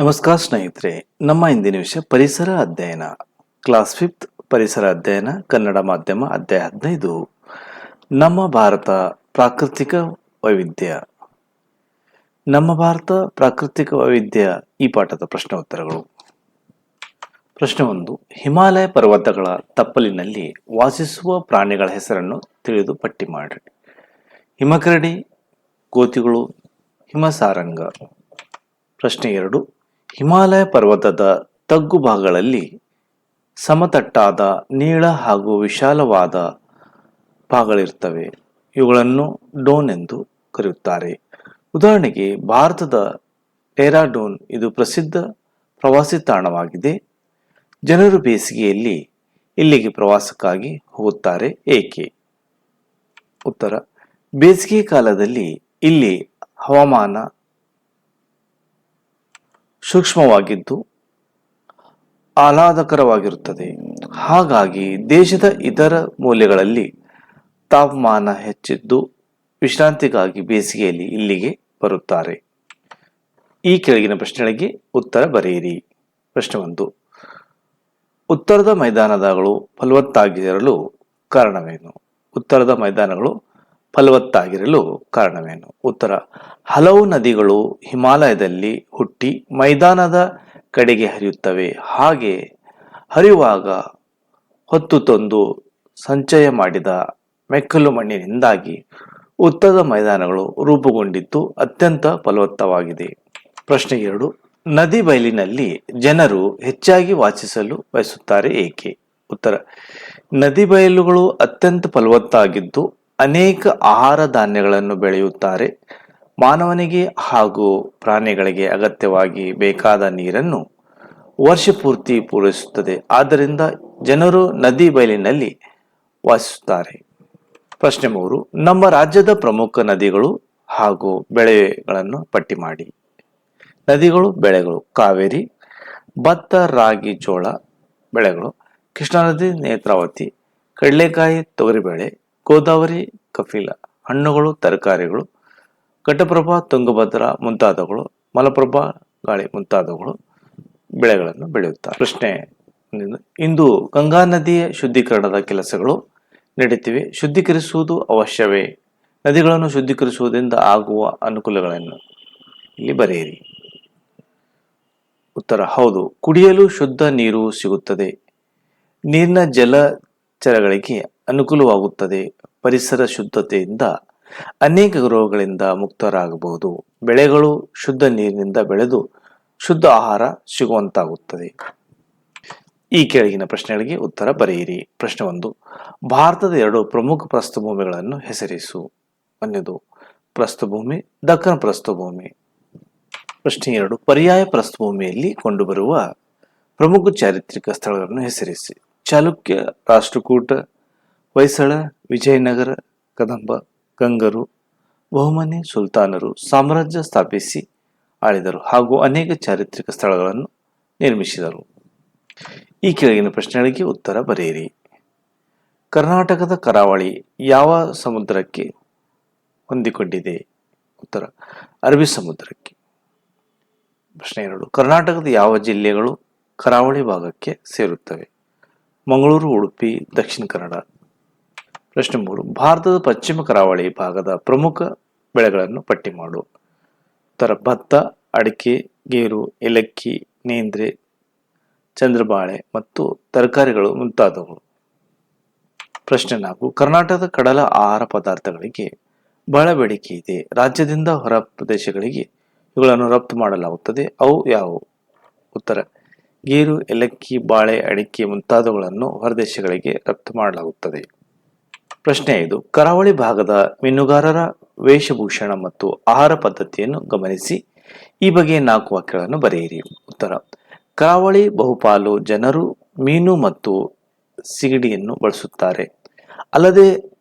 ನಮಸ್ಕಾರ ಸ್ನೇಹಿತರೆ, ನಮ್ಮ ಇಂದಿನ ವಿಷಯ ಪರಿಸರ ಅಧ್ಯಯನ. ಕ್ಲಾಸ್ ಫಿಫ್ತ್, ಪರಿಸರ ಅಧ್ಯಯನ, ಕನ್ನಡ ಮಾಧ್ಯಮ ಅಧ್ಯಾಯ ಹದಿನೈದು. ನಮ್ಮ ಭಾರತ ಪ್ರಾಕೃತಿಕ ವೈವಿಧ್ಯ. ನಮ್ಮ ಭಾರತ ಪ್ರಾಕೃತಿಕ ವೈವಿಧ್ಯ ಈ ಪಾಠದ ಪ್ರಶ್ನೆ ಉತ್ತರಗಳು. ಪ್ರಶ್ನೆ ಒಂದು, ಹಿಮಾಲಯ ಪರ್ವತಗಳ ತಪ್ಪಲಿನಲ್ಲಿ ವಾಸಿಸುವ ಪ್ರಾಣಿಗಳ ಹೆಸರನ್ನು ತಿಳಿದು ಪಟ್ಟಿ ಮಾಡಿ ಹಿಮಕರಡಿ ಕೋತಿಗಳು ಹಿಮಸಾರಂಗ. ಪ್ರಶ್ನೆ ಎರಡು ಹಿಮಾಲಯ ಪರ್ವತದ ತಗ್ಗು ಭಾಗಗಳಲ್ಲಿ ಸಮತಟ್ಟಾದ ನೀಳ ಹಾಗೂ ವಿಶಾಲವಾದ ಭಾಗಗಳಿರ್ತವೆ. ಇವುಗಳನ್ನು ಡೋನ್ ಎಂದು ಕರೆಯುತ್ತಾರೆ. ಉದಾಹರಣೆಗೆ, ಭಾರತದ ಟೆರಾಡೋನ್ ಇದು ಪ್ರಸಿದ್ಧ ಪ್ರವಾಸಿ ತಾಣವಾಗಿದೆ. ಜನರು ಬೇಸಿಗೆಯಲ್ಲಿ ಇಲ್ಲಿಗೆ ಪ್ರವಾಸಕ್ಕಾಗಿ ಹೋಗುತ್ತಾರೆ. ಏಕೆ? ಉತ್ತರ ಬೇಸಿಗೆ ಕಾಲದಲ್ಲಿ ಇಲ್ಲಿ ಹವಾಮಾನ ಸೂಕ್ಷ್ಮವಾಗಿದ್ದು ಆಹ್ಲಾದಕರವಾಗಿರುತ್ತದೆ. ಹಾಗಾಗಿ ದೇಶದ ಇತರ ಮೂಲೆಗಳಲ್ಲಿ ತಾಪಮಾನ ಹೆಚ್ಚಿದ್ದು ವಿಶ್ರಾಂತಿಗಾಗಿ ಬೇಸಿಗೆಯಲ್ಲಿ ಇಲ್ಲಿಗೆ ಬರುತ್ತಾರೆ. ಈ ಕೆಳಗಿನ ಪ್ರಶ್ನೆಗಳಿಗೆ ಉತ್ತರ ಬರೆಯಿರಿ. ಪ್ರಶ್ನೆ ಒಂದು. ಉತ್ತರದ ಮೈದಾನದಗಳು ಫಲವತ್ತಾಗಿರಲು ಕಾರಣವೇನು? ಉತ್ತರದ ಮೈದಾನಗಳು ಫಲವತ್ತಾಗಿರಲು ಕಾರಣವೇನು? ಉತ್ತರ, ಹಲವು ನದಿಗಳು ಹಿಮಾಲಯದಲ್ಲಿ ಹುಟ್ಟಿ ಮೈದಾನದ ಕಡೆಗೆ ಹರಿಯುತ್ತವೆ. ಹಾಗೆ ಹರಿಯುವಾಗ ಹೊತ್ತು ತಂದು ಸಂಚಯ ಮಾಡಿದ ಮೆಕ್ಕಲು ಮಣ್ಣಿನಿಂದಾಗಿ ಉತ್ತರದ ಮೈದಾನಗಳು ರೂಪುಗೊಂಡಿದ್ದು ಅತ್ಯಂತ ಫಲವತ್ತವಾಗಿದೆ. ಪ್ರಶ್ನೆ ಎರಡು, ನದಿ ಬಯಲಿನಲ್ಲಿ ಜನರು ಹೆಚ್ಚಾಗಿ ವಾಸಿಸಲು ಬಯಸುತ್ತಾರೆ ಏಕೆ? ಉತ್ತರ, ನದಿ ಬಯಲುಗಳು ಅತ್ಯಂತ ಫಲವತ್ತಾಗಿದ್ದು ಅನೇಕ ಆಹಾರ ಧಾನ್ಯಗಳನ್ನು ಬೆಳೆಯುತ್ತಾರೆ. ಮಾನವನಿಗೆ ಹಾಗೂ ಪ್ರಾಣಿಗಳಿಗೆ ಅಗತ್ಯವಾಗಿ ಬೇಕಾದ ನೀರನ್ನು ವರ್ಷ ಪೂರ್ತಿ ಪೂರೈಸುತ್ತದೆ. ಆದ್ದರಿಂದ ಜನರು ನದಿ ಬಯಲಿನಲ್ಲಿ ವಾಸಿಸುತ್ತಾರೆ. ಪ್ರಶ್ನೆ ಮೂರು, ನಮ್ಮ ರಾಜ್ಯದ ಪ್ರಮುಖ ನದಿಗಳು ಹಾಗೂ ಬೆಳೆಗಳನ್ನು ಪಟ್ಟಿ ಮಾಡಿ. ನದಿಗಳು, ಬೆಳೆಗಳು, ಕಾವೇರಿ, ಭತ್ತ, ರಾಗಿ, ಜೋಳ, ಬೆಳೆಗಳು, ಕೃಷ್ಣಾ ನದಿ, ನೇತ್ರಾವತಿ, ಕಡಲೆಕಾಯಿ, ತೊಗರಿಬೇಳೆ ಗೋದಾವರಿ ಕಫಿಲ ಹಣ್ಣುಗಳು, ತರಕಾರಿಗಳು, ಘಟಪ್ರಭಾ, ತುಂಗಭದ್ರಾ ಮುಂತಾದವುಗಳು, ಮಲಪ್ರಭಾ, ಗಾಳಿ ಮುಂತಾದವುಗಳು ಬೆಳೆಗಳನ್ನು ಬೆಳೆಯುತ್ತಾರೆ. ಪ್ರಶ್ನೆ ಇಂದು ಗಂಗಾ ನದಿಯ ಶುದ್ಧೀಕರಣದ ಕೆಲಸಗಳು ನಡೆಯುತ್ತಿವೆ ಶುದ್ಧೀಕರಿಸುವುದು ಅವಶ್ಯವೇ? ನದಿಗಳನ್ನು ಶುದ್ಧೀಕರಿಸುವುದರಿಂದ ಆಗುವ ಅನುಕೂಲಗಳನ್ನು ಇಲ್ಲಿ ಬರೆಯಿರಿ. ಉತ್ತರ, ಹೌದು. ಕುಡಿಯಲು ಶುದ್ಧ ನೀರು ಸಿಗುತ್ತದೆ. ನೀರಿನ ಜಲಚರಗಳಿಗೆ ಅನುಕೂಲವಾಗುತ್ತದೆ. ಪರಿಸರ ಶುದ್ಧತೆಯಿಂದ ಅನೇಕ ರೋಗಗಳಿಂದ ಮುಕ್ತರಾಗಬಹುದು. ಬೆಳೆಗಳು ಶುದ್ಧ ನೀರಿನಿಂದ ಬೆಳೆದು ಶುದ್ಧ ಆಹಾರ ಸಿಗುವಂತಾಗುತ್ತದೆ. ಈ ಕೆಳಗಿನ ಪ್ರಶ್ನೆಗಳಿಗೆ ಉತ್ತರ ಬರೆಯಿರಿ. ಪ್ರಶ್ನೆ ಒಂದು, ಭಾರತದ ಎರಡು ಪ್ರಮುಖ ಪ್ರಸ್ಥಭೂಮಿಗಳನ್ನು ಹೆಸರಿಸು. ಒಂದನೇದು ಪ್ರಸ್ಥಭೂಮಿ ದಕ್ಕನ ಪ್ರಸ್ಥಭೂಮಿ. ಪ್ರಶ್ನೆ ಎರಡು, ಪರ್ಯಾಯ ಪ್ರಸ್ಥಭೂಮಿಯಲ್ಲಿ ಕಂಡುಬರುವ ಪ್ರಮುಖ ಚಾರಿತ್ರಿಕ ಸ್ಥಳಗಳನ್ನು ಹೆಸರಿಸಿ. ಚಾಲುಕ್ಯ, ರಾಷ್ಟ್ರಕೂಟ ಹೊಯ್ಸಳ, ವಿಜಯನಗರ, ಕದಂಬ, ಗಂಗರು, ಬಹುಮನೆ ಸುಲ್ತಾನರು ಸಾಮ್ರಾಜ್ಯ ಸ್ಥಾಪಿಸಿ ಆಳಿದರು ಹಾಗೂ ಅನೇಕ ಚಾರಿತ್ರಿಕ ಸ್ಥಳಗಳನ್ನು ನಿರ್ಮಿಸಿದರು. ಈ ಕೆಳಗಿನ ಪ್ರಶ್ನೆಗಳಿಗೆ ಉತ್ತರ ಬರೆಯಿರಿ. ಕರ್ನಾಟಕದ ಕರಾವಳಿ ಯಾವ ಸಮುದ್ರಕ್ಕೆ ಹೊಂದಿಕೊಂಡಿದೆ? ಉತ್ತರ, ಅರಬ್ಬಿ ಸಮುದ್ರಕ್ಕೆ. ಪ್ರಶ್ನೆ ಎರಡು, ಕರ್ನಾಟಕದ ಯಾವ ಜಿಲ್ಲೆಗಳು ಕರಾವಳಿ ಭಾಗಕ್ಕೆ ಸೇರುತ್ತವೆ? ಮಂಗಳೂರು, ಉಡುಪಿ, ದಕ್ಷಿಣ ಕನ್ನಡ. ಪ್ರಶ್ನೆ ಮೂರು. ಭಾರತದ ಪಶ್ಚಿಮ ಕರಾವಳಿ ಭಾಗದ ಪ್ರಮುಖ ಬೆಳೆಗಳನ್ನು ಪಟ್ಟಿ ಮಾಡು. ಉತ್ತರ, ಭತ್ತ, ಅಡಿಕೆ, ಗೇರು, ಏಲಕ್ಕಿ, ನೇಂದ್ರೆ, ಚಂದ್ರಬಾಳೆ ಮತ್ತು ತರಕಾರಿಗಳು ಮುಂತಾದವು. ಪ್ರಶ್ನೆ ನಾಲ್ಕು. ಕರ್ನಾಟಕದ ಕಡಲ ಆಹಾರ ಪದಾರ್ಥಗಳಿಗೆ ಬಹಳ ಬೇಡಿಕೆ ಇದೆ. ರಾಜ್ಯದಿಂದ ಹೊರ ಪ್ರದೇಶಗಳಿಗೆ ಇವುಗಳನ್ನು ರಫ್ತು ಮಾಡಲಾಗುತ್ತದೆ. ಅವು ಯಾವುವು? ಉತ್ತರ, ಗೇರು, ಏಲಕ್ಕಿ, ಬಾಳೆ, ಅಡಿಕೆ ಮುಂತಾದವುಗಳನ್ನು ಹೊರದೇಶಗಳಿಗೆ ರಫ್ತು ಮಾಡಲಾಗುತ್ತದೆ. ಪ್ರಶ್ನೆ ಐದು ಕರಾವಳಿ ಭಾಗದ ಮೀನುಗಾರರ ವೇಷಭೂಷಣ ಮತ್ತು ಆಹಾರ ಪದ್ಧತಿಯನ್ನು ಗಮನಿಸಿ. ಈ ಬಗ್ಗೆ ನಾಲ್ಕು ವಾಕ್ಯಗಳನ್ನು ಬರೆಯಿರಿ. ಉತ್ತರ. ಕರಾವಳಿ ಬಹುಪಾಲು ಜನರು ಮೀನು ಮತ್ತು ಸಿಗಡಿಯನ್ನು ಬಳಸುತ್ತಾರೆ. ಅಲ್ಲದೆ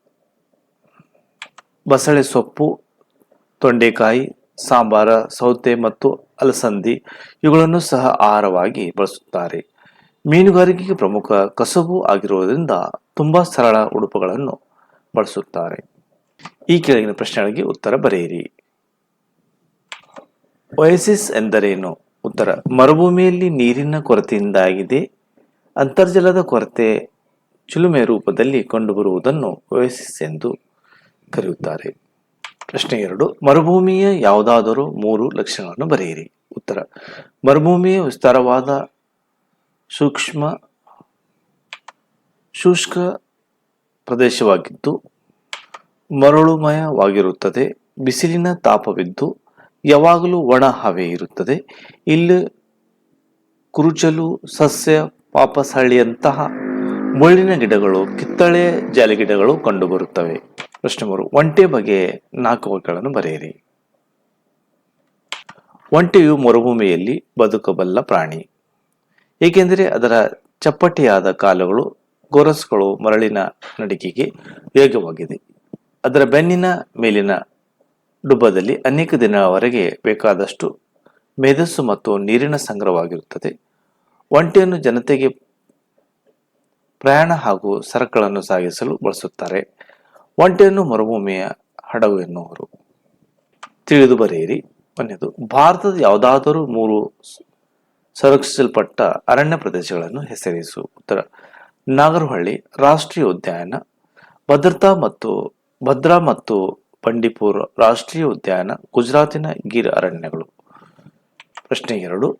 ಬಸಳೆ ಸೊಪ್ಪು, ತೊಂಡೆಕಾಯಿ, ಸಾಂಬಾರ, ಸೌತೆ ಮತ್ತು ಅಲಸಂದಿ ಇವುಗಳನ್ನು ಸಹ ಆಹಾರವಾಗಿ ಬಳಸುತ್ತಾರೆ. ಮೀನುಗಾರಿಕೆಗೆ ಪ್ರಮುಖ ಕಸಬು ಆಗಿರುವುದರಿಂದ ತುಂಬಾ ಸರಳ ಉಡುಪುಗಳನ್ನು ಬಳಸುತ್ತಾರೆ. ಈ ಕೆಳಗಿನ ಪ್ರಶ್ನೆಗಳಿಗೆ ಉತ್ತರ ಬರೆಯಿರಿ. ಒಯಸಿಸ್ ಎಂದರೇನು? ಉತ್ತರ, ಮರುಭೂಮಿಯಲ್ಲಿ ನೀರಿನ ಕೊರತೆಯಿಂದಾಗಿದೆ, ಅಂತರ್ಜಲದ ಕೊರತೆ, ಚಿಲುಮೆ ರೂಪದಲ್ಲಿ ಕಂಡುಬರುವುದನ್ನು ಒಯಸಿಸ್ ಎಂದು ಕರೆಯುತ್ತಾರೆ. ಪ್ರಶ್ನೆ ಎರಡು, ಮರುಭೂಮಿಯ ಯಾವುದಾದರೂ ಮೂರು ಲಕ್ಷಣಗಳನ್ನು ಬರೆಯಿರಿ. ಉತ್ತರ, ಮರುಭೂಮಿಯ ವಿಸ್ತಾರವಾದ ಸೂಕ್ಷ್ಮ, ಶುಷ್ಕ ಪ್ರದೇಶವಾಗಿದ್ದು, ಮರಳುಮಯವಾಗಿರುತ್ತದೆ, ಬಿಸಿಲಿನ ತಾಪವಿದ್ದು, ಯಾವಾಗಲೂ ಒಣ ಹವೆ ಇರುತ್ತದೆ. ಇಲ್ಲಿ ಕುರುಚಲು, ಸಸ್ಯ, ಪಾಪಸಳ್ಳಿಯಂತಹ ಮುಳ್ಳಿನ ಗಿಡಗಳು, ಕಿತ್ತಳೆ ಜಾಲಿಗಿಡಗಳು ಕಂಡುಬರುತ್ತವೆ. ಪ್ರಶ್ನೆ ಮೂರು, ಒಂಟೆ ಬಗ್ಗೆ ನಾಲ್ಕು ವಾಕ್ಯಗಳನ್ನು ಬರೆಯಿರಿ. ಒಂಟೆಯು ಮರುಭೂಮಿಯಲ್ಲಿ ಬದುಕಬಲ್ಲ ಪ್ರಾಣಿ. ಏಕೆಂದರೆ ಅದರ ಚಪ್ಪಟೆಯಾದ ಕಾಲುಗಳು ಗೊರಸುಗಳು ಮರಳಿನ ನಡಿಗೆಗೆ ವೇಗವಾಗಿದೆ. ಅದರ ಬೆನ್ನಿನ ಮೇಲಿನ ಡುಬ್ಬದಲ್ಲಿ ಅನೇಕ ದಿನವರೆಗೆ ಬೇಕಾದಷ್ಟು ಮೇಧಸ್ಸು ಮತ್ತು ನೀರಿನ ಸಂಗ್ರಹವಾಗಿರುತ್ತದೆ. ಒಂಟೆಯನ್ನು ಜನತೆಗೆ ಪ್ರಯಾಣ ಹಾಗೂ ಸರಕುಗಳನ್ನು ಸಾಗಿಸಲು ಬಳಸುತ್ತಾರೆ. ಒಂಟೆಯನ್ನು ಮರುಭೂಮಿಯ ಹಡಗು ಎನ್ನುವರು. ತಿಳಿದು ಬರೆಯಿರಿ. ಒಂದನೇದು ಭಾರತದ ಯಾವುದಾದರೂ ಮೂರು ಸಂರಕ್ಷಿಸಲ್ಪಟ್ಟ ಅರಣ್ಯ ಪ್ರದೇಶಗಳನ್ನು ಹೆಸರಿಸು. ಉತ್ತರ ನಾಗರಹಳ್ಳಿ ರಾಷ್ಟ್ರೀಯ ಉದ್ಯಾನ ಭದ್ರತಾ ಮತ್ತು ಭದ್ರಾ ಮತ್ತು ಬಂಡೀಪುರ ರಾಷ್ಟ್ರೀಯ ಉದ್ಯಾನ ಗುಜರಾತಿನ ಗಿರ್ ಅರಣ್ಯಗಳು. ಪ್ರಶ್ನೆ ಎರಡು,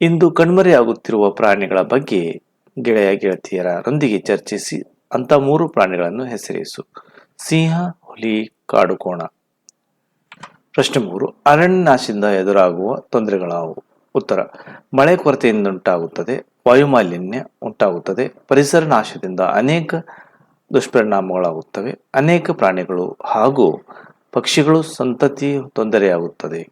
ಇಂದು ಕಣ್ಮರೆಯಾಗುತ್ತಿರುವ ಪ್ರಾಣಿಗಳ ಬಗ್ಗೆ ಗೆಳೆಯ ಗೆಳತಿಯರೊಂದಿಗೆ ಚರ್ಚಿಸಿ ಅಂತ ಮೂರು ಪ್ರಾಣಿಗಳನ್ನು ಹೆಸರಿಸು. ಸಿಂಹ, ಹುಲಿ ಕಾಡುಕೋಣ ಪ್ರಶ್ನೆ ಮೂರು ಅರಣ್ಯ ನಾಶದಿಂದ ಎದುರಾಗುವ ತೊಂದರೆಗಳಾವು. ಉತ್ತರ, ಮಳೆ ಕೊರತೆಯಿಂದ ಉಂಟಾಗುತ್ತದೆ ವಾಯುಮಾಲಿನ್ಯ ಉಂಟಾಗುತ್ತದೆ. ಪರಿಸರ ನಾಶದಿಂದ ಅನೇಕ ದುಷ್ಪರಿಣಾಮಗಳಾಗುತ್ತವೆ. ಅನೇಕ ಪ್ರಾಣಿಗಳು ಹಾಗೂ ಪಕ್ಷಿಗಳು ಸಂತತಿ ತೊಂದರೆಯಾಗುತ್ತದೆ.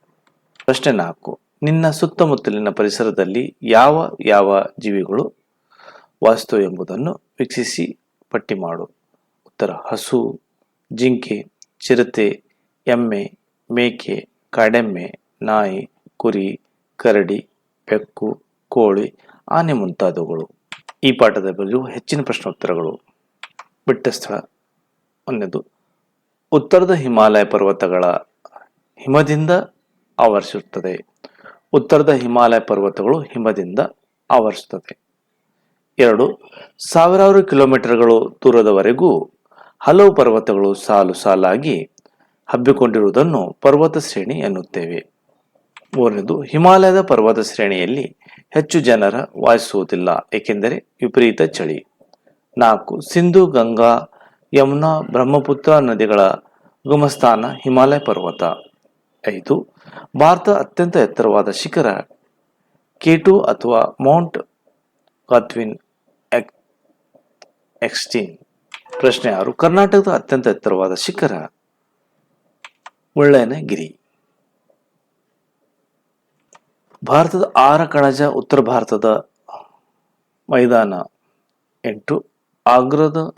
ಪ್ರಶ್ನೆ ನಾಲ್ಕು. ನಿನ್ನ ಸುತ್ತಮುತ್ತಲಿನ ಪರಿಸರದಲ್ಲಿ ಯಾವ ಯಾವ ಜೀವಿಗಳು ವಾಸ್ತು ಎಂಬುದನ್ನು ವೀಕ್ಷಿಸಿ ಪಟ್ಟಿ ಮಾಡು. ಉತ್ತರ. ಹಸು, ಜಿಂಕೆ, ಚಿರತೆ, ಎಮ್ಮೆ, ಮೇಕೆ, ಕಾಡೆಮ್ಮೆ, ನಾಯಿ, ಕುರಿ, ಕರಡಿ, ಬೆಕ್ಕು, ಕೋಳಿ ಆನೆ ಮುಂತಾದವುಗಳು. ಈ ಪಾಠದ ಬಗೆಯೂ ಹೆಚ್ಚಿನ ಪ್ರಶ್ನೋತ್ತರಗಳು. ಬಿಟ್ಟ ಸ್ಥಳ ಒಂದನೇದು, ಉತ್ತರದ ಹಿಮಾಲಯ ಪರ್ವತಗಳ ಹಿಮದಿಂದ ಆವರಿಸುತ್ತದೆ. ಉತ್ತರದ ಹಿಮಾಲಯ ಪರ್ವತಗಳು ಹಿಮದಿಂದ ಆವರಿಸುತ್ತದೆ. ಎರಡು, ಸಾವಿರಾರು ಕಿಲೋಮೀಟರ್ಗಳು ದೂರದವರೆಗೂ ಹಲವು ಪರ್ವತಗಳು ಸಾಲು ಸಾಲಾಗಿ ಹಬ್ಬಿಕೊಂಡಿರುವುದನ್ನು ಪರ್ವತ ಶ್ರೇಣಿ ಎನ್ನುತ್ತೇವೆ. ಮೂರನೇದು, ಹಿಮಾಲಯದ ಪರ್ವತ ಶ್ರೇಣಿಯಲ್ಲಿ ಹೆಚ್ಚು ಜನರ ವಾಸಿಸುವುದಿಲ್ಲ ಏಕೆಂದರೆ ವಿಪರೀತ ಚಳಿ. ನಾಲ್ಕು, ಸಿಂಧು, ಗಂಗಾ, ಯಮುನಾ, ಬ್ರಹ್ಮಪುತ್ರ ನದಿಗಳ ಉಗಮಸ್ಥಾನ ಹಿಮಾಲಯ ಪರ್ವತ. ಐದು, ಭಾರತ ಅತ್ಯಂತ ಎತ್ತರವಾದ ಶಿಖರ ಕೇಟು ಅಥವಾ ಮೌಂಟ್ ಕಾತ್ವಿನ್ ಎಕ್, ಎಕ್ಸ್ಟೀನ್. ಪ್ರಶ್ನೆ ಆರು, ಕರ್ನಾಟಕದ ಅತ್ಯಂತ ಎತ್ತರವಾದ ಶಿಖರ ಮುಳ್ಳಯ್ಯನಗಿರಿ ಭಾರತದ ಆರ ಕಣಜ ಉತ್ತರ ಭಾರತದ ಮೈದಾನ. ಎಂಟು, ಆಗ್ರಾದ,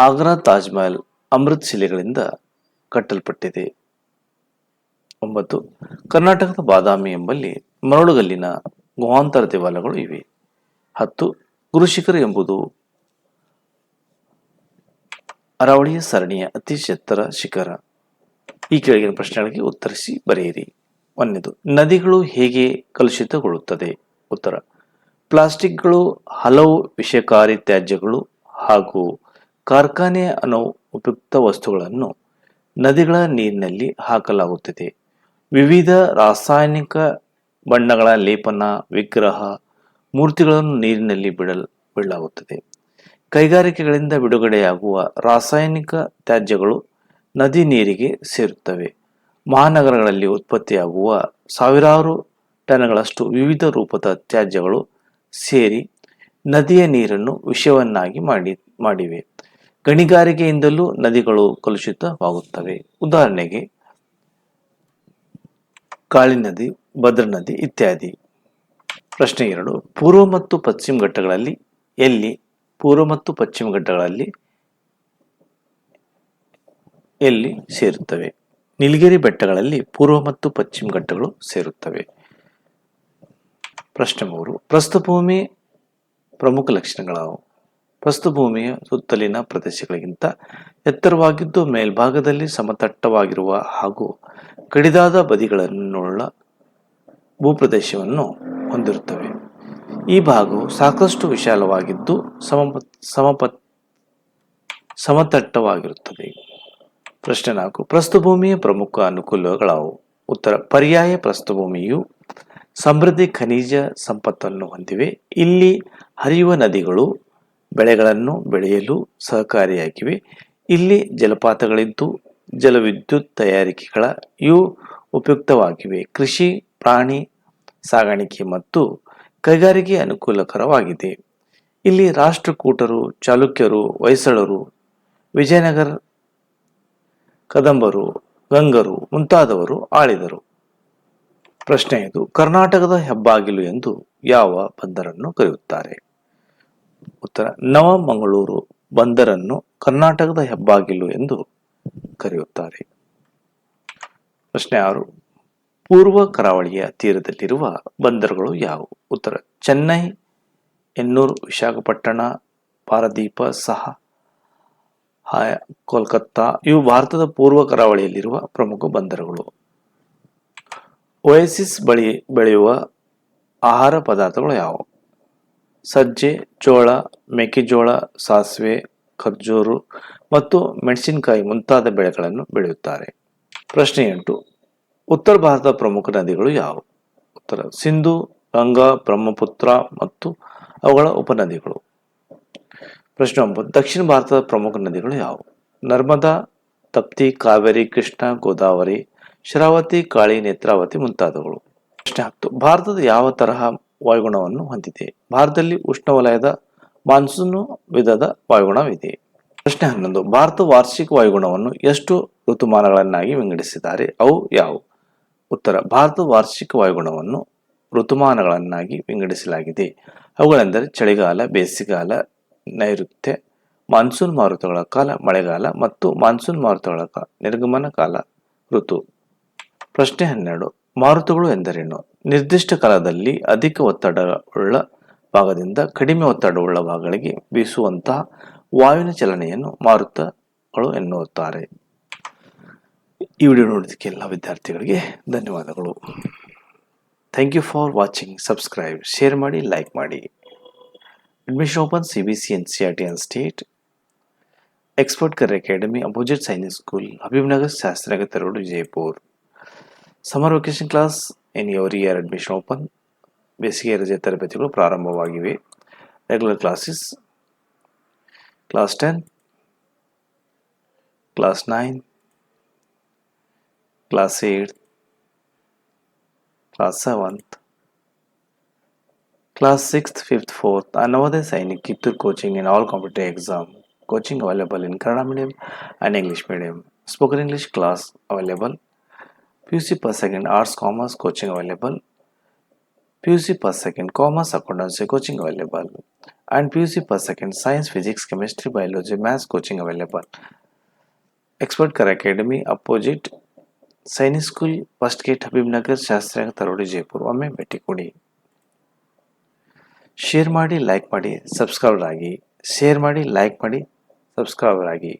ಆಗ್ರಾ ತಾಜ್ ಮಹಲ್ ಅಮೃತ್ ಶಿಲೆಗಳಿಂದ ಕಟ್ಟಲ್ಪಟ್ಟಿದೆ. ಒಂಬತ್ತು, ಕರ್ನಾಟಕದ ಬಾದಾಮಿ ಎಂಬಲ್ಲಿ ಮರಳುಗಲ್ಲಿನ ಗುಹಾಂತರ ದೇವಾಲಯಗಳು ಇವೆ. ಹತ್ತು, ಗುರುಶಿಖರ ಎಂಬುದು ಅರಾವಳಿಯ ಸರಣಿಯ ಅತಿ ಎತ್ತರ ಶಿಖರ. ಈ ಕೆಳಗಿನ ಪ್ರಶ್ನೆಗಳಿಗೆ ಉತ್ತರಿಸಿ ಬರೆಯಿರಿ. ಒಂದನೇದು, ನದಿಗಳು ಹೇಗೆ ಕಲುಷಿತಗೊಳ್ಳುತ್ತದೆ? ಉತ್ತರ, ಪ್ಲಾಸ್ಟಿಕ್ಗಳು ಹಲವು ವಿಷಕಾರಿ ತ್ಯಾಜ್ಯಗಳು ಹಾಗೂ ಕಾರ್ಖಾನೆ ಕಾರ್ಖಾನೆಯ ಅನೌಪಯುಕ್ತ ವಸ್ತುಗಳನ್ನು ನದಿಗಳ ನೀರಿನಲ್ಲಿ ಹಾಕಲಾಗುತ್ತದೆ. ವಿವಿಧ ರಾಸಾಯನಿಕ ಬಣ್ಣಗಳ ಲೇಪನ, ವಿಗ್ರಹ, ಮೂರ್ತಿಗಳನ್ನು ನೀರಿನಲ್ಲಿ ಬಿಡಲ್, ಬಿಡಲಾಗುತ್ತದೆ. ಕೈಗಾರಿಕೆಗಳಿಂದ ಬಿಡುಗಡೆಯಾಗುವ ರಾಸಾಯನಿಕ ತ್ಯಾಜ್ಯಗಳು ನದಿ ನೀರಿಗೆ ಸೇರುತ್ತವೆ. ಮಹಾನಗರಗಳಲ್ಲಿ ಉತ್ಪತ್ತಿಯಾಗುವ ಸಾವಿರಾರು ಟನ್ಗಳಷ್ಟು ವಿವಿಧ ರೂಪದ ತ್ಯಾಜ್ಯಗಳು ಸೇರಿ ನದಿಯ ನೀರನ್ನು ವಿಷವನ್ನಾಗಿ ಮಾಡಿ, ಮಾಡಿವೆ. ಗಣಿಗಾರಿಕೆಯಿಂದಲೂ ನದಿಗಳು ಕಲುಷಿತವಾಗುತ್ತವೆ. ಉದಾಹರಣೆಗೆ, ಕಾಳಿ ನದಿ, ಭದ್ರ ನದಿ ಇತ್ಯಾದಿ. ಪ್ರಶ್ನೆ ಎರಡು, ಪೂರ್ವ ಮತ್ತು ಪಶ್ಚಿಮ ಘಟ್ಟಗಳಲ್ಲಿ ಎಲ್ಲಿ, ಪೂರ್ವ ಮತ್ತು ಪಶ್ಚಿಮ ಘಟ್ಟಗಳಲ್ಲಿ ಎಲ್ಲಿ ಸೇರುತ್ತವೆ? ನೀಲಗಿರಿ ಬೆಟ್ಟಗಳಲ್ಲಿ ಪೂರ್ವ ಮತ್ತು ಪಶ್ಚಿಮ ಘಟ್ಟಗಳು ಸೇರುತ್ತವೆ. ಪ್ರಶ್ನೆ ಮೂರು. ಪ್ರಸ್ಥಭೂಮಿ ಪ್ರಮುಖ ಲಕ್ಷಣಗಳಾವು. ಪ್ರಸ್ಥಭೂಮಿಯ ಸುತ್ತಲಿನ ಪ್ರದೇಶಗಳಿಗಿಂತ ಎತ್ತರವಾಗಿದ್ದು ಮೇಲ್ಭಾಗದಲ್ಲಿ ಸಮತಟ್ಟವಾಗಿರುವ ಹಾಗೂ ಕಡಿದಾದ ಬದಿಗಳನ್ನುಳ್ಳ ಭೂಪ್ರದೇಶವನ್ನು ಹೊಂದಿರುತ್ತವೆ. ಈ ಭಾಗವು ಸಾಕಷ್ಟು ವಿಶಾಲವಾಗಿದ್ದು ಸಮಪ ಸಮಪ, ಸಮತಟ್ಟವಾಗಿರುತ್ತದೆ. ಪ್ರಶ್ನೆ ನಾಲ್ಕು. ಪ್ರಸ್ಥಭೂಮಿಯ ಪ್ರಮುಖ ಅನುಕೂಲಗಳಾವು. ಉತ್ತರ, ಪರ್ಯಾಯ ಪ್ರಸ್ಥಭೂಮಿಯು ಸಮೃದ್ಧಿ ಖನಿಜ ಸಂಪತ್ತನ್ನು ಹೊಂದಿವೆ. ಇಲ್ಲಿ ಹರಿಯುವ ನದಿಗಳು ಬೆಳೆಗಳನ್ನು ಬೆಳೆಯಲು ಸಹಕಾರಿಯಾಗಿವೆ. ಇಲ್ಲಿ ಜಲಪಾತಗಳಿದ್ದು ಜಲವಿದ್ಯುತ್ ತಯಾರಿಕೆಗಳ ಇವು ಉಪಯುಕ್ತವಾಗಿವೆ. ಕೃಷಿ, ಪ್ರಾಣಿ ಸಾಗಾಣಿಕೆ ಮತ್ತು ಕೈಗಾರಿಕೆ ಅನುಕೂಲಕರವಾಗಿದೆ. ಇಲ್ಲಿ ರಾಷ್ಟ್ರಕೂಟರು, ಚಾಲುಕ್ಯರು, ಹೊಯ್ಸಳರು, ವಿಜಯನಗರ ಕದಂಬರು, ಗಂಗರು ಮುಂತಾದವರು ಆಳಿದರು. ಪ್ರಶ್ನೆ ಇದು, ಕರ್ನಾಟಕದ ಹೆಬ್ಬಾಗಿಲು ಎಂದು ಯಾವ ಬಂದರನ್ನು ಕರೆಯುತ್ತಾರೆ? ಉತ್ತರ, ನವಮಂಗಳೂರು ಬಂದರನ್ನು ಕರ್ನಾಟಕದ ಹೆಬ್ಬಾಗಿಲು ಎಂದು ಕರೆಯುತ್ತಾರೆ. ಪ್ರಶ್ನೆ ಆರು, ಪೂರ್ವ ಕರಾವಳಿಯ ತೀರದಲ್ಲಿರುವ ಬಂದರುಗಳು ಯಾವುವು? ಉತ್ತರ, ಚೆನ್ನೈ, ಎನ್ನೂರು, ವಿಶಾಖಪಟ್ಟಣ, ಪಾರದೀಪ, ಸಹ ಕೋಲ್ಕತ್ತಾ. ಇವು ಭಾರತದ ಪೂರ್ವ ಕರಾವಳಿಯಲ್ಲಿರುವ ಪ್ರಮುಖ ಬಂದರುಗಳು. ಒಯಸಿಸ್ ಬಳಿ ಬೆಳೆಯುವ ಆಹಾರ ಪದಾರ್ಥಗಳು ಯಾವುವು? ಸಜ್ಜೆ, ಜೋಳ, ಮೆಕ್ಕೆಜೋಳ, ಸಾಸಿವೆ, ಖರ್ಜೂರು ಮತ್ತು ಮೆಣಸಿನಕಾಯಿ ಮುಂತಾದ ಬೆಳೆಗಳನ್ನು ಬೆಳೆಯುತ್ತಾರೆ. ಪ್ರಶ್ನೆ ಎಂಟು, ಉತ್ತರ ಭಾರತದ ಪ್ರಮುಖ ನದಿಗಳು ಯಾವುವು? ಉತ್ತರ, ಸಿಂಧು, ಗಂಗಾ, ಬ್ರಹ್ಮಪುತ್ರ ಮತ್ತು ಅವುಗಳ ಉಪನದಿಗಳು. ಪ್ರಶ್ನೆ ಒಂಬತ್ತು. ದಕ್ಷಿಣ ಭಾರತದ ಪ್ರಮುಖ ನದಿಗಳು ಯಾವುವು? ನರ್ಮದಾ, ತಪ್ತಿ, ಕಾವೇರಿ, ಕೃಷ್ಣ, ಗೋದಾವರಿ, ಶರಾವತಿ, ಕಾಳಿ, ನೇತ್ರಾವತಿ ಮುಂತಾದವುಗಳು. ಪ್ರಶ್ನೆ ಹತ್ತು. ಭಾರತದ ಯಾವ ತರಹ ವಾಯುಗುಣವನ್ನು ಹೊಂದಿದೆ? ಭಾರತದಲ್ಲಿ ಉಷ್ಣವಲಯದ ಮಾನ್ಸೂನ್ ವಿಧದ ವಾಯುಗುಣವಿದೆ. ಪ್ರಶ್ನೆ ಹನ್ನೊಂದು. ಭಾರತ ವಾರ್ಷಿಕ ವಾಯುಗುಣವನ್ನು ಎಷ್ಟು ಋತುಮಾನಗಳನ್ನಾಗಿ ವಿಂಗಡಿಸಿದ್ದಾರೆ? ಅವು ಯಾವು ಉತ್ತರ. ಭಾರತ ವಾರ್ಷಿಕ ವಾಯುಗುಣವನ್ನು ಋತುಮಾನಗಳನ್ನಾಗಿ ವಿಂಗಡಿಸಲಾಗಿದೆ. ಅವುಗಳೆಂದರೆ ಚಳಿಗಾಲ, ಬೇಸಿಗೆಗಾಲ ನೈಋತ್ಯ ಮಾನ್ಸೂನ್ ಮಾರುತಗಳ ಕಾಲ ಮಳೆಗಾಲ ಮತ್ತು ಮಾನ್ಸೂನ್ ಮಾರುತಗಳ ಕಾಲ ನಿರ್ಗಮನ ಕಾಲ ಋತು. ಪ್ರಶ್ನೆ ಹನ್ನೆರಡು. ಮಾರುತಗಳು ಎಂದರೇನು? ನಿರ್ದಿಷ್ಟ ಕಾಲದಲ್ಲಿ ಅಧಿಕ ಒತ್ತಡವುಳ್ಳ ಭಾಗದಿಂದ ಕಡಿಮೆ ಒತ್ತಡವುಳ್ಳ ಭಾಗಗಳಿಗೆ ಬೀಸುವಂತಹ ವಾಯುವಿನ ಚಲನೆಯನ್ನು ಮಾರುತಗಳು ಎನ್ನುತ್ತಾರೆ. ಈ ವಿಡಿಯೋ ನೋಡೋದಕ್ಕೆ ಎಲ್ಲ ವಿದ್ಯಾರ್ಥಿಗಳಿಗೆ ಧನ್ಯವಾದಗಳು. Thank you for watching. Subscribe, share ಮಾಡಿ, ಲೈಕ್ ಮಾಡಿ. admission open C B C N C R T and state expert career academy opposite Sainik school Habibnagar Shastrinagar road Vijayapur summer vacation class in your year admission open ಬೇಸಿಗೆ ರಜೆ ತರಬೇತಿಗಳು ಪ್ರಾರಂಭವಾಗಿವೆ regular classes class ten class nine class eight class seventh class six fifth fourth अनवोदय Sainik Kittur coaching in all competitive exam coaching available in Kannada medium and English medium spoken English class available P U C पर second arts commerce coaching available PUC पर second commerce accountancy coaching available and PUC पर second science physics chemistry biology maths coaching available expert कर academy opposite Sainik school first gate Habib Nagar Shastri Tarodi Jaipur में बेटी कुड़ी share ಮಾಡಿ like ಮಾಡಿ subscriber ಆಗಿ. Share ಮಾಡಿ ಲೈಕ್ ಮಾಡಿ ಸಬ್ಸ್ಕ್ರೈಬರ್ ಆಗಿ.